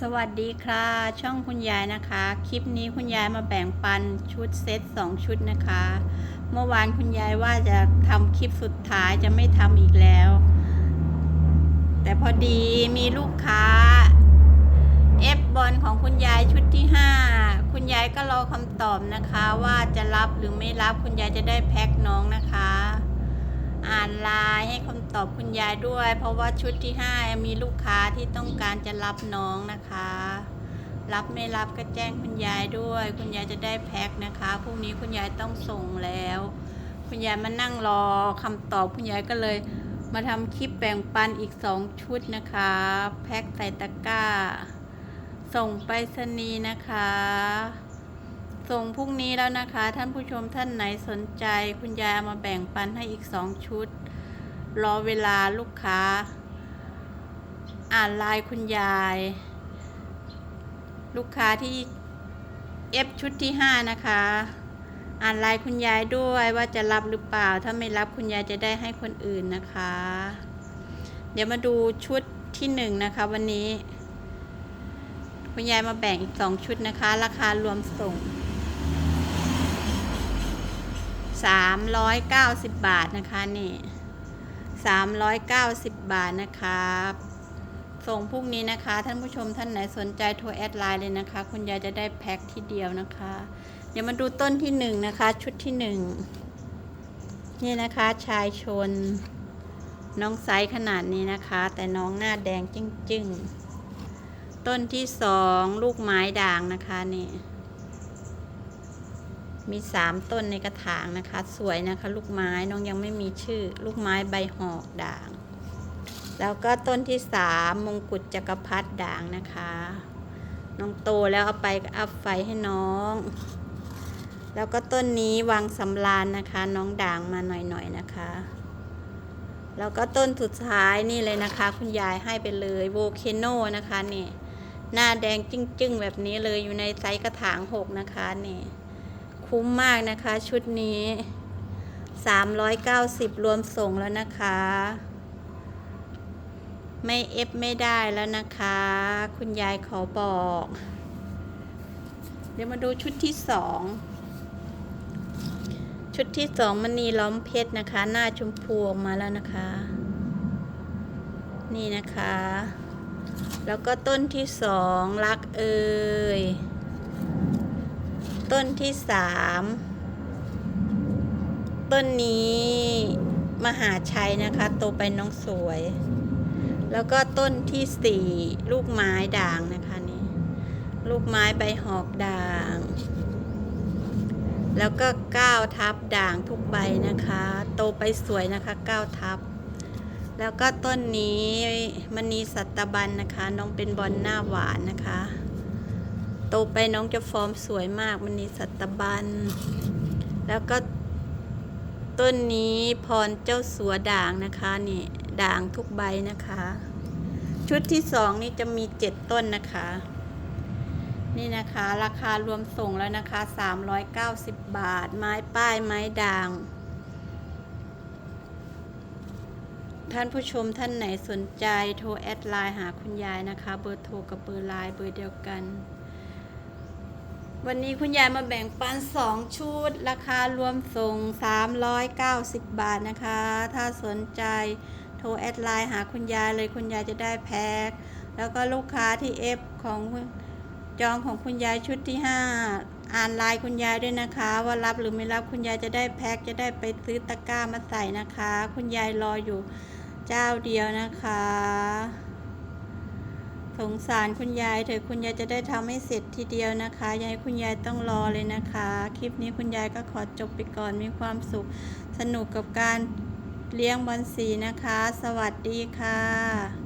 สวัสดีค่ะ ช่องคุณยายนะคะ คลิปนี้คุณยายมาแบ่งปันชุดเซตสองชุดนะคะ เมื่อวานคุณยายว่าจะทำคลิปสุดท้ายจะไม่ทำอีกแล้ว แต่พอดีมีลูกค้าเอฟบอลของคุณยายชุดที่ห้าคุณยายก็รอคำตอบนะคะ ว่าจะรับหรือไม่รับคุณยายจะได้แพ็คน้องนะคะ อ่านไลน์ให้คำตอบคุณยายด้วย เพราะว่าชุดที่ห้ามีลูกค้าที่ต้องการจะรับน้องนะคะ รับไม่รับก็แจ้งคุณยายด้วย คุณยายจะได้แพ็คนะคะพรุ่งนี้คุณยายต้องส่งแล้ว คุณยายมานั่งรอคำตอบคุณยายก็เลย มาทำคลิปแบ่งปันอีกสองชุดนะคะ แพ็คใส่ตะกร้า ส่งไปรษณีย์นะคะ ส่งพรุ่งนี้แล้วนะคะ ท่านผู้ชมท่านไหนสนใจ คุณยายเอามาแบ่งปันให้อีกสองชุด รอเวลาลูกค้า อ่านลน์คุณยาย ลูกค้าที่เอฟชุดที่ห้านะคะ อ่านลน์คุณยายด้วยว่าจะรับหรือเปล่า ถ้าไม่รับคุณยายจะได้ให้คนอื่นนะคะ เดี๋ยวมาดูชุดที่หนึ่งนะคะ วันนี้คุณยายมาแบ่งอีกสองชุดนะคะ ราคารวมส่ง สามร้อยเก้าสิบบาทนะคะนี่สามร้อยเก้าสิบบาทนะครับส่งพรุ่งนี้นะคะ ท่านผู้ชมท่านไหนสนใจโทรแอดไลน์เลยนะคะ คุณยายจะได้แพ็คที่เดียวนะคะ เดี๋ยวมาดูต้นที่หนึ่งนะคะ ชุดที่หนึ่งนี่นะคะชายชน น้องไซส์ขนาดนี้นะคะ แต่น้องหน้าแดงจึ้งๆ ต้นที่สองลูกไม้ด่างนะคะนี่ มีสามต้นในกระถางนะคะ สวยนะคะ ลูกไม้น้องยังไม่มีชื่อ ลูกไม้ใบหอกด่าง แล้วก็ต้นที่สามมงกุฎจักรพรรดิด่างนะคะ น้องโตแล้วเอาไปอัพไฟให้น้อง แล้วก็ต้นนี้วังสำรานนะคะ น้องด่างมาหน่อยๆนะคะ แล้วก็ต้นสุดท้ายนี่เลยนะคะ คุณยายให้ไปเลยโวเคโนนะคะนี่หน้าแดงจึ้งๆแบบนี้เลยอยู่ในไซส์กระถางหกนะคะนี่ คุ้มมากนะคะ ชุดนี้ 390 รวมส่งแล้วนะคะ ไม่เอฟไม่ได้แล้วนะคะ คุณยายขอบอก เดี๋ยวมาดูชุดที่สองชุดที่สองมันนีล้อมเพชรนะคะ หน้าชมพูออกมาแล้วนะคะ นี่นะคะ แล้วก็ต้นที่สองรักเอ่ย ต้นที่สามต้นนี้มหาชัยนะคะโตไปน้องสวย แล้วก็ต้นที่สี่ลูกไม้ด่างนะคะนี่ลูกไม้ใบหอกด่าง แล้วก็ก้าวทับด่างทุกใบนะคะ โตไปสวยนะคะก้าวทับ แล้วก็ต้นนี้มณีสัตบันนะคะ น้องเป็นบอลหน้าหวานนะคะ โตไปน้องจะฟอร์มสวยมากมันนี้สัตบัน แล้วก็ต้นนี้พรเจ้าสัวด่างนะคะนี่ด่างทุกใบนะคะ ชุดที่สองนี่จะมีเจ็ดต้นนะคะ นี่นะคะ ราคารวมส่งแล้วนะคะ390บาท ไม้ป้ายไม้ด่าง ท่านผู้ชมท่านไหนสนใจโทรแอดไลน์หาคุณยายนะคะ เบอร์โทรกับเบอร์ไลน์เบอร์เดียวกัน วันนี้คุณยายมาแบ่งปัน 2 ชุด ราคารวมส่ง 390 บาทนะคะ ถ้าสนใจโทรแอดไลน์หาคุณยายเลยคุณยายจะได้แพ็คแล้วก็ลูกค้าที่เอฟของจองของคุณยายชุดที่ 5 อ่านไลน์คุณยายด้วยนะคะ ว่ารับหรือไม่รับคุณยายจะได้แพ็คจะได้ไปซื้อตะกร้ามาใส่นะคะ คุณยายรออยู่เจ้าเดียวนะคะ สงสารคุณยายเถอะคุณยายจะได้ทำให้เสร็จทีเดียวนะคะยายคุณยายต้องรอเลยนะคะ คลิปนี้คุณยายก็ขอจบไปก่อนมีความสุข สนุกกับการเลี้ยงบอลสีนะคะ สวัสดีค่ะ